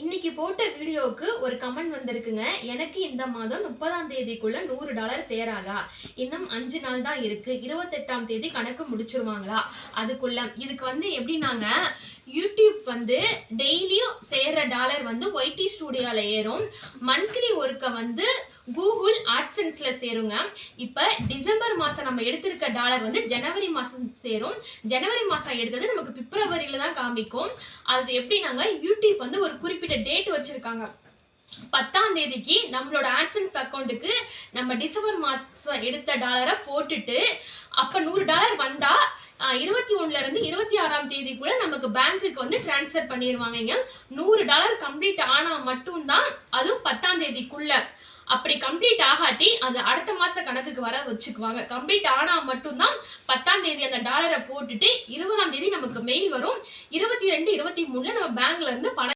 இன்னைக்கு போட்ட வீடியோவுக்கு ஒரு கமெண்ட் வந்திருக்குங்க. எனக்கு இந்த மாதம் முப்பதாம் தேதிக்குள்ள நூறு டாலர் சேராதா? இன்னும் அஞ்சு நாள் தான் இருக்கு. இருபத்தெட்டாம் தேதி கணக்கு முடிச்சிருவாங்களா? அதுக்குள்ள இதுக்கு வந்து எப்படின்னாங்க யூடியூப் வந்து டெய்லியும் சேர்ற டாலர் வந்து ஒய்டி ஸ்டூடியோவில் ஏறும். மந்த்லி ஒர்க்கை வந்து கூகுள் ஆட்சன்ஸ்ல சேருங்க. இப்போ டிசம்பர் மாசம் நம்ம எடுத்திருக்க டாலர் வந்து ஜனவரி மாசம் சேரும். ஜனவரி மாசம் எடுத்தது நமக்கு பிப்ரவரியில தான் காமிக்கும். அது எப்படின்னாங்க யூடியூப் வந்து ஒரு குறிப்பிட்ட டேட் வச்சிருக்காங்க. பத்தாம் தேதிக்கு நம்மளோட ஆட்சன்ஸ் அக்கௌண்ட்டுக்கு நம்ம டிசம்பர் மாசம் எடுத்த டாலரை போட்டுட்டு அப்ப நூறு டாலர் வந்தா இருபத்தி ஒண்ணுல இருந்து இருபத்தி ஆறாம் தேதிக்குள்ள நமக்கு பேங்க்குக்கு வந்து டிரான்ஸ்ஃபர் பண்ணிடுவாங்க நூறு டாலர் கம்ப்ளீட் ஆனா மட்டும்தான் அதுவும் பத்தாம் தேதிக்குள்ள. அப்படி கம்ப்ளீட் ஆகாட்டி அது அடுத்த மாச கணக்குக்கு வர வச்சுக்குவாங்க. கம்ப்ளீட் ஆனா மட்டும்தான் பத்தாம் தேதி அந்த டாலரை போட்டுட்டு இருபதாம் தேதி நமக்கு மெயில் வரும். இருபத்தி ரெண்டு இருபத்தி மூணுல நம்ம பேங்க்ல இருந்து பணம்